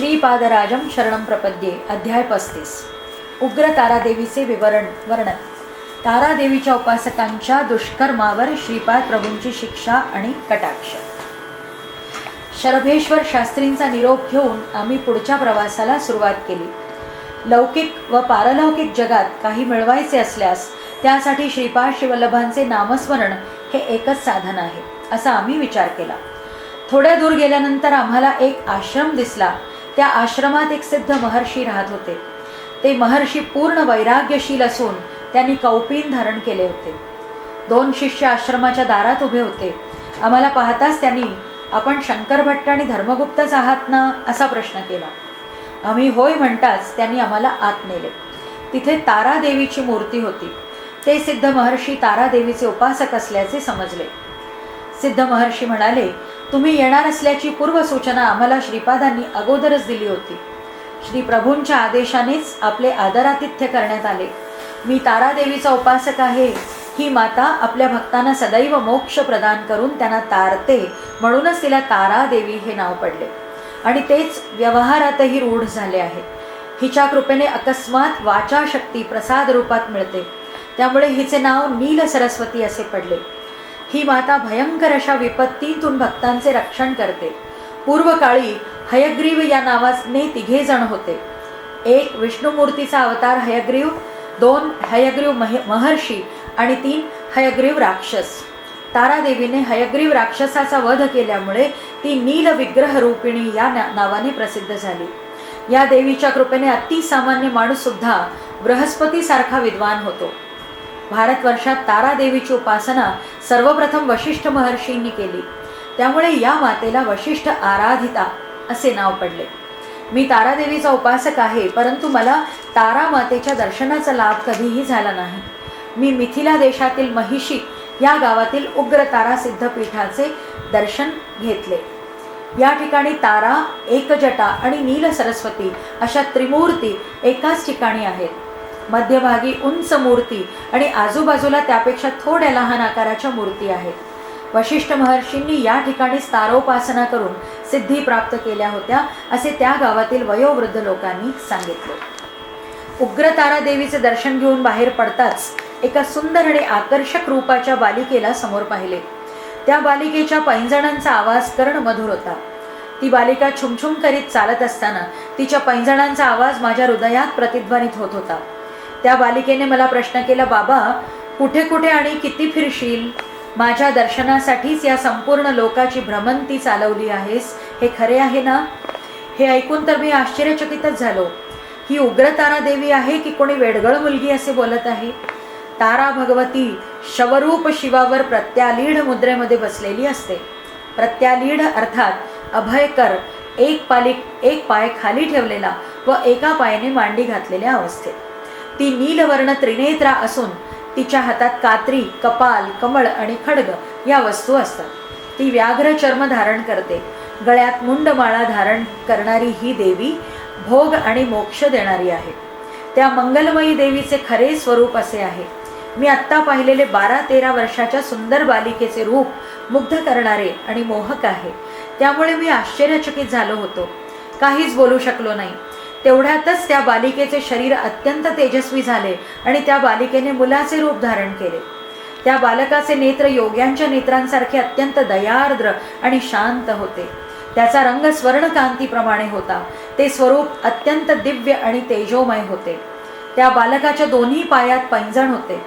श्रीपादराजम शरणम प्रपद्ये अध्याय पस्तीस. उग्र तारादेवीचे विवरण वर्णन. तारादेवीच्या उपासकांच्या दुष्कर्मावर श्रीपाद प्रभूंची शिक्षा आणि कटाक्ष. शरभेश्वर शास्त्रींचा निरोप घेऊन आम्ही पुढच्या प्रवासाला सुरुवात केली. लौकिक व पारलौकिक जगात काही मिळवायचे असल्यास त्यासाठी श्रीपाद शिवल्लभांचे नामस्मरण हे एकच साधन आहे असा आम्ही विचार केला. थोड्या दूर गेल्यानंतर आम्हाला एक आश्रम दिसला. त्या आश्रमात एक सिद्ध महर्षी राहत होते. ते महर्षी पूर्ण वैराग्यशील असून त्यांनी कौपीन धारण केले होते. दोन शिष्य आश्रमाच्या दारात उभे होते. आम्हाला पाहताच त्यांनी आपण शंकर भट्ट आणि धर्मगुप्तच आहात ना? असा प्रश्न केला. आम्ही होय म्हणताच त्यांनी आम्हाला आत नेले. तिथे तारादेवीची मूर्ती होती. ते सिद्ध महर्षी तारादेवीचे उपासक असल्याचे समजले. सिद्ध महर्षी म्हणाले तुम्ही येणार असल्याची पूर्वसूचना आम्हाला श्रीपादांनी अगोदरच दिली होती. श्री प्रभूंच्या आदेशानेच आपले आदरातिथ्य करण्यात आले. मी तारादेवीचा उपासक आहे. ही माता आपल्या भक्तांना सदैव मोक्ष प्रदान करून त्यांना तारते म्हणूनच तिला तारादेवी हे नाव पडले. आणि तेच व्यवहारातही रूढ झाले आहे. हिच्या कृपेने अकस्मात वाचाशक्ती प्रसाद रूपात मिळते. त्यामुळे हिचे नाव नील सरस्वती असे पडले. ही माता भयंकर अशा विपत्तीतून भक्तांचे रक्षण करते. पूर्वकाळी हयग्रीव या नावाने तिघे जण होते. एक विष्णुमूर्तीचा अवतार हयग्रीव दोन हयग्रीव मह महर्षी आणि तीन हयग्रीव राक्षस. तारादेवीने हयग्रीव राक्षसाचा वध केल्यामुळे ती नील विग्रह रूपिणी या ना नावाने प्रसिद्ध झाली. या देवीच्या कृपेने अतिसामान्य माणूस सुद्धा बृहस्पतीसारखा विद्वान होतो. भारतवर्षात तारादेवीची उपासना सर्वप्रथम वशिष्ठ महर्षींनी केली. त्यामुळे या मातेला वशिष्ठ आराधिता असे नाव पडले. मी तारादेवीचा उपासक आहे परंतु मला तारा मातेच्या दर्शनाचा लाभ कधीही झाला नाही. मी मिथिला देशातील महिषी या गावातील उग्र तारा सिद्धपीठाचे दर्शन घेतले. या ठिकाणी तारा एकजटा आणि नील सरस्वती अशा त्रिमूर्ती एकाच ठिकाणी आहेत. मध्यभागी उंच मूर्ती आणि आजूबाजूला त्यापेक्षा थोड्या लहान आकाराच्या मूर्ती आहेत. वशिष्ठ महर्षींनी या ठिकाणी तारोपासना करून सिद्धी प्राप्त केल्या होत्या असे त्या गावातील वयोवृद्ध लोकांनी सांगितले. उग्रतारा देवीचे दर्शन घेऊन बाहेर पडताच एका सुंदर आणि आकर्षक रूपाच्या बालिकेला समोर पाहिले. त्या बालिकेच्या पैंजणांचा आवाज कर्ण मधुर होता. ती बालिका छुमछुम करीत चालत असताना तिच्या पैंजणांचा आवाज माझ्या हृदयात प्रतिध्वनित होत होता. त्या बालिकेने मला प्रश्न केला बाबा कुठे कुठे आणि किती फिरशील? माझ्या दर्शनासाठीच या संपूर्ण लोकाची भ्रमंती चालवली आहेस. हे खरे आहे ना? हे ऐकून तर मी आश्चर्यचकितच झालो. ही उग्रतारा देवी आहे की कोणी वेडगळ मुलगी असे बोलत आहे? तारा भगवती शवरूप शिवावर प्रत्यालीढ मुद्रेमध्ये बसलेली असते. प्रत्यालीढ अर्थात अभयकर एक पालिक एक पाय खाली ठेवलेला व एका पायाने मांडी घातलेल्या अवस्थेत. ती नीलवर्ण त्रिनेत्रा असून तिच्या हातात कात्री कपाल कमळ आणि खडग या वस्तू असतात. ती व्याघ्र चर्म धारण करते. गळ्यात मुंडमाळा धारण करणारी ही देवी भोग आणि मोक्ष देणारी आहे. त्या मंगलमयी देवीचे खरे स्वरूप असे आहे. मी आत्ता पाहिलेले बारा तेरा वर्षाच्या सुंदर बालिकेचे रूप मुग्ध करणारे आणि मोहक आहे. त्यामुळे मी आश्चर्यचकित झालो होतो. काहीच बोलू शकलो नाही. तेवढ्यातच त्या बालिकेचे शरीर अत्यंत तेजस्वी झाले आणि त्या बालिकेने मुलाचे रूप धारण केले. त्या बालकाचे नेत्र योग्यांच्या नेत्रांसारखे अत्यंत दयार्द्र आणि शांत होते. त्याचा रंग स्वर्णकांतीप्रमाणे होता. ते स्वरूप अत्यंत दिव्य आणि तेजोमय होते. त्या बालकाच्या दोन्ही पायात पैंजण होते.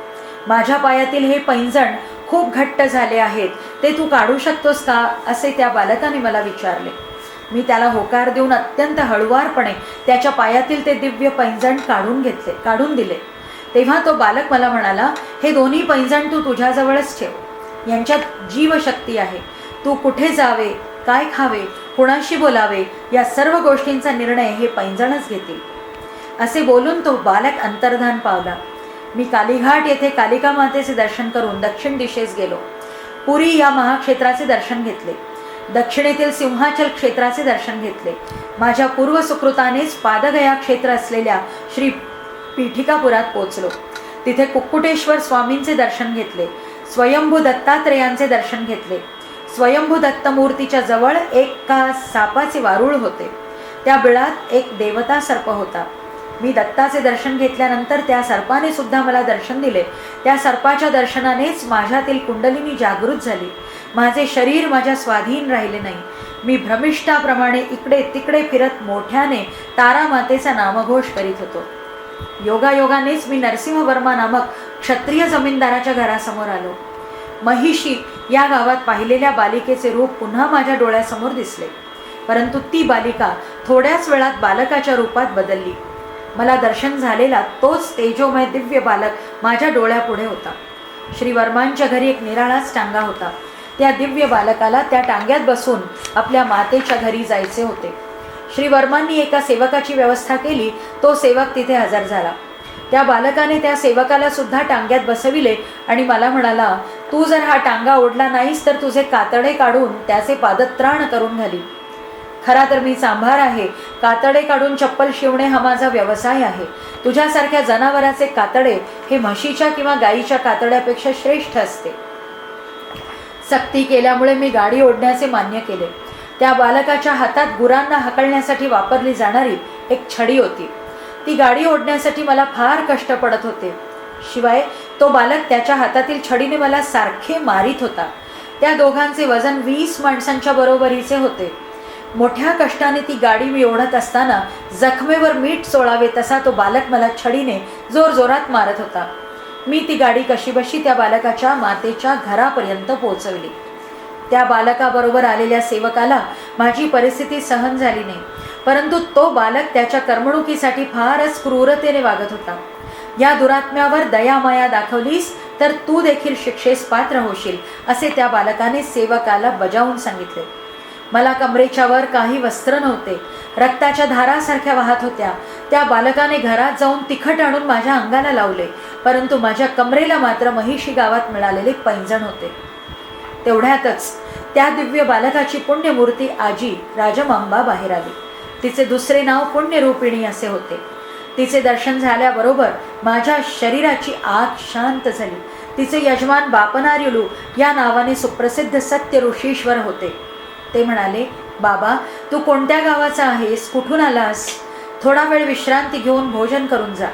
माझ्या पायातील हे पैंजण खूप घट्ट झाले आहेत. ते तू काढू शकतोस का? असे त्या बालकाने मला विचारले. मी त्याला होकार देऊन अत्यंत हळुवारपणे त्याच्या पायातील ते दिव्य पैंजण काढून घेतले काढून दिले. तेव्हा तो बालक मला म्हणाला हे दोन्ही पैंजण तू तुझ्याजवळच ठेव. यांच्यात जीवशक्ती आहे. तू कुठे जावे काय खावे कुणाशी बोलावे या सर्व गोष्टींचा निर्णय हे पैंजणच घेतील. असे बोलून तो बालक अंतर्धान पावला. मी कालीघाट येथे कालिका मातेचे दर्शन करून दक्षिण दिशेस गेलो. पुरी या महाक्षेत्राचे दर्शन घेतले. दक्षिणेतील सिंहाचल क्षेत्राचे दर्शन घेतले. माझ्या पूर्व सुकृतानेच पादगया क्षेत्र असलेल्या श्री पीठिकापुरात पोचलो. तिथे कुक्कुटेश्वर स्वामींचे दर्शन घेतले. स्वयंभू दत्तात्रेयांचे दर्शन घेतले. स्वयंभू दत्तमूर्तीच्या जवळ एक का सापाचे वारुळ होते. त्या बिळात एक देवता सर्प होता. मी दत्ताचे दर्शन घेतल्यानंतर त्या सर्पाने सुद्धा मला दर्शन दिले. त्या सर्पाच्या दर्शनानेच माझ्यातील कुंडलिनी जागृत झाली. माझे शरीर माझ्या स्वाधीन राहिले नाही. मी भ्रमिष्ठाप्रमाणे इकडे तिकडे फिरत मोठ्याने तारामातेचा नामघोष करीत होतो. योगायोगानेच मी नरसिंहवर्मा नामक क्षत्रिय जमीनदाराच्या घरासमोर आलो. महिषी या गावात पाहिलेल्या बालिकेचे रूप पुन्हा माझ्या डोळ्यासमोर दिसले. परंतु ती बालिका थोड्याच वेळात बालकाच्या रूपात बदलली. मला दर्शन झालेला तोच तेजोमय दिव्य बालक माझ्या डोळ्यापुढे होता. श्री वर्मांच्या घरी एक निराळाच टांगा होता. त्या दिव्य बालकाला त्या टांग्यात बसून आपल्या मातेच्या घरी जायचे होते. श्री वर्मांनी एका सेवकाची व्यवस्था केली तो सेवक तिथे हजर झाला. त्या बालकाने त्या सेवकाला सुद्धा टांग्यात बसविले आणि मला म्हणाला तू जर हा टांगा ओढला नाहीस तर तुझे कातडे काढून त्याचे पादत्राण करून घाली. खरा तर मी सांभार आहे. कातडे काढून चप्पल शिवणे हा माझा व्यवसाय आहे. तुझ्यासारख्या जनावराचे कातडे हे म्हशीच्या किंवा गाईच्या कातड्यापेक्षा श्रेष्ठ असते. सक्ती केल्यामुळे मी गाडी ओढण्याचे मान्य केले. त्या बालकाच्या हातात गुरांना हकलण्यासाठी वापरली जाणारी एक छडी होती. ती गाडी ओढण्यासाठी मला फार कष्ट पडत होते. शिवाय तो बालक त्याच्या हातातील छडीने मला सारखे मारित होता. त्या दोघांचे वजन वीस माणसांच्या बरोबरीचे होते. मोठ्या कष्टाने ती गाडी मी ओढत असताना जखमेवर मीठ चोळावे तसा तो बालक मला छडीने जोरजोरात मारत होता. मी ती गाडी कशीबशी त्या बालकाच्या मातेच्या घरापर्यंत पोहोचवली. त्या बालकाबरोबर आलेल्या सेवकाला माझी परिस्थिती सहन झाली नाही परंतु तो बालक त्याच्या करमणुकीसाठी फारच क्रूरतेने वागत होता. या दुरात्म्यावर दयामाया दाखवलीस तर तू देखील शिक्षेस पात्र होशील असे त्या बालकाने सेवकाला बजावून सांगितले. मला कमरेच्या वर काही वस्त्र नव्हते. रक्ताच्या धारासारख्या वाहत होत्या. त्या बालकाने घरात जाऊन तिखट आणून माझ्या अंगाला लावले परंतु माझ्या कमरेला मात्र महिषी गावात मिळालेले पैंजण होते. तेवढ्यातच त्या दिव्य बालकाची पुण्यमूर्ती आजी राजमांबा बाहेर आली. तिचे दुसरे नाव पुण्यरूपिणी असे होते. तिचे दर्शन झाल्याबरोबर माझ्या शरीराची आग शांत झाली. तिचे यजमान बापनार्युलू या नावाने सुप्रसिद्ध सत्य ऋषीश्वर होते. ते म्हणाले बाबा तू कोणत्या गावाचा आहेस? कुठून आलास? थोडा वेळ विश्रांती घेऊन भोजन करून जा.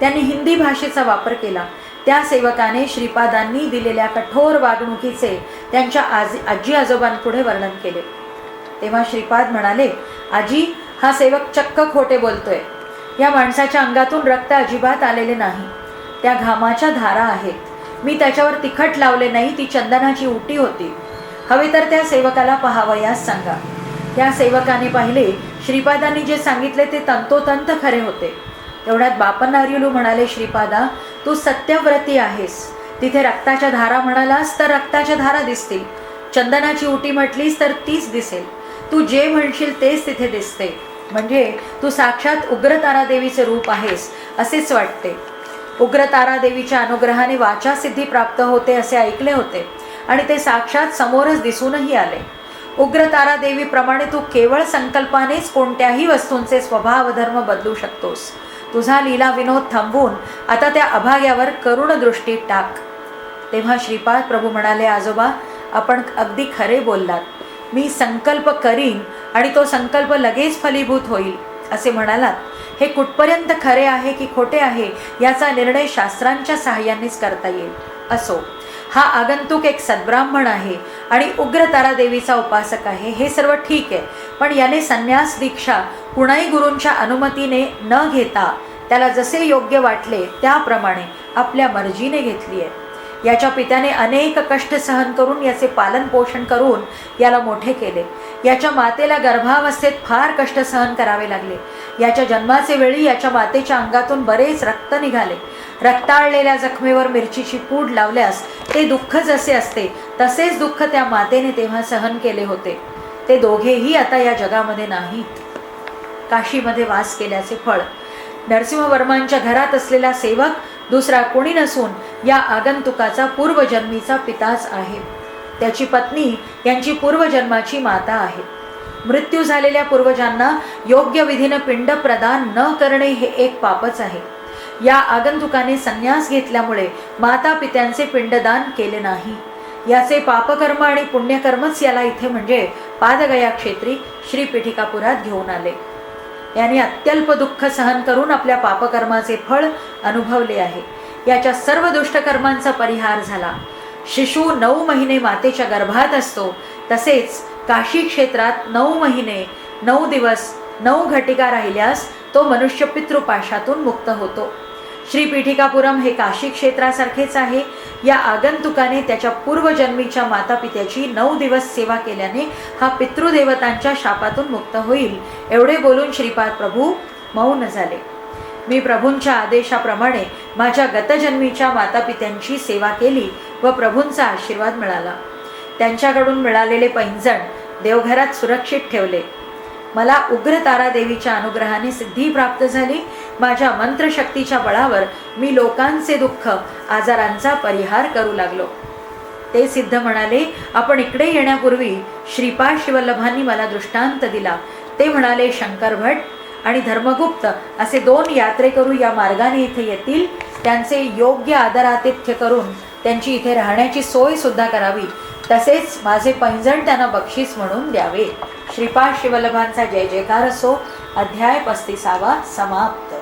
त्यांनी हिंदी भाषेचा वापर केला. त्या सेवकाने श्रीपादांनी दिलेल्या कठोर वागणुकीचे त्यांच्या आजी आजी आजोबांपुढे वर्णन केले. तेव्हा श्रीपाद म्हणाले आजी हा सेवक चक्क खोटे बोलतोय. या माणसाच्या अंगातून रक्त अजिबात आलेले नाही. त्या घामाच्या धारा आहेत. मी त्याच्यावर तिखट लावले नाही ती चंदनाची उटी होती. हवे तर त्या सेवकाला पहावयास सांगा. त्या सेवकाने पाहिले श्रीपादांनी जे सांगितले ते तंतोतंत खरे होते. तेवढ्यात बापनार्युलू म्हणाले श्रीपादा तू सत्यव्रती आहेस. तिथे रक्ताच्या धारा म्हणालास तर रक्ताच्या धारा दिसतील. चंदनाची उटी म्हटलीस तर तीच दिसेल. तू जे म्हणशील तेच तिथे दिसते. म्हणजे तू साक्षात उग्र तारादेवीचे रूप आहेस असेच वाटते. उग्र तारादेवीच्या अनुग्रहाने वाचासिद्धी प्राप्त होते असे ऐकले होते. आणि ते साक्षात समोरच दिसूनही आले. उग्र तारादेवीप्रमाणे तू केवळ संकल्पानेच कोणत्याही वस्तूंचे स्वभाव धर्म बदलू शकतोस. तुझा लीला विनोद थांबवून आता त्या अभाग्यावर करुण दृष्टी टाक. तेव्हा श्रीपाद प्रभू म्हणाले आजोबा आपण अगदी खरे बोललात. मी संकल्प करीन आणि तो संकल्प लगेच फलीभूत होईल. असे म्हणालात. हे कुठपर्यंत खरे आहे की खोटे आहे याचा निर्णय शास्त्रांच्या सहाय्यानेच करता येईल. असो. हा आगंतुक एक सद्ब्राह्मण आहे आणि उग्र तारादेवीचा उपासक आहे हे सर्व ठीक आहे. पण याने संन्यास दीक्षा कुणाही गुरूंच्या अनुमतीने न घेता त्याला जसे योग्य वाटले त्याप्रमाणे आपल्या मर्जीने घेतली आहे. याच्या पित्याने अनेक कष्ट सहन करून याचे पालन पोषण करून याला मोठे केले. याच्या मातेला गर्भावस्थेत फार कष्ट सहन करावे लागले. याच्या जन्माचे वेळी याच्या मातेच्या अंगातून बरेच रक्त निघाले. रक्ताळलेल्या जखमेवर मिरचीची पूड लावल्यास ते दुःख जसे असते तसेच दुःख त्या मातेने तेव्हा सहन केले होते. ते दोघेही आता या जगामध्ये नाहीत. काशीमध्ये वास केल्याचे फळ. नरसिंहवर्मांच्या घरात असलेला सेवक दुसरा कोणी नसून या आगंतुकाचा पूर्वजन्मीचा पिताच आहे. त्याची पत्नी यांची पूर्वजन्माची माता आहे. मृत्यू झालेल्या पूर्वजांना योग्य विधीनं पिंड प्रदान न करणे हे एक पापच आहे. या आगंतुकाने संन्यास घेतल्यामुळे माता पित्यांचे पिंडदान केले नाही. याचे पापकर्म आणि पुण्यकर्मच याला इथे म्हणजे पादगया क्षेत्री श्रीपीठिकापुरात घेऊन आले. याने अत्यल्प दुःख सहन करून आपल्या पापकर्माचे फळ अनुभवले आहे. याच्या सर्व दुष्टकर्मांचा परिहार झाला. शिशु नऊ महिने मातेच्या गर्भात असतो. तसेच काशी क्षेत्रात नऊ महिने नऊ दिवस नऊ घटिका राहिल्यास तो मनुष्य पितृपाशातून मुक्त होतो. श्री पीठिकापुरम हे काशी क्षेत्रासारखेच आहे. या आगंतुकाने त्याच्या पूर्वजन्मीच्या मातापित्याची नऊ दिवस सेवा केल्याने हा पितृदेवतांच्या शापातून मुक्त होईल. एवढे बोलून श्रीपाद प्रभू मौन झाले. मी प्रभूंच्या आदेशाप्रमाणे माझ्या गतजन्मीच्या मातापित्यांची सेवा केली व प्रभूंचा आशीर्वाद मिळाला. त्यांच्याकडून मिळालेले पैंजण देवघरात सुरक्षित ठेवले. मला उग्र तारादेवीच्या अनुग्रहाने सिद्धी प्राप्त झाली माझ्या मंत्रशक्तीच्या बळावर मी लोकांचे दुःख आजारांचा परिहार करू लागलो. ते सिद्ध म्हणाले आपण इकडे येण्यापूर्वी श्रीपाद शिवल्लभांनी मला दृष्टांत दिला. ते म्हणाले शंकर भट आणि धर्मगुप्त असे दोन यात्रेकरू या मार्गाने इथे येतील. त्यांचे योग्य आदरातिथ्य करून त्यांची इथे राहण्याची सोय सुद्धा करावी. तसेच माझे पैंजण त्यांना बक्षीस म्हणून द्यावे. श्रीपाद शिवल्लभांचा जय जयकार असो. अध्याय पस्तीसावा समाप्त.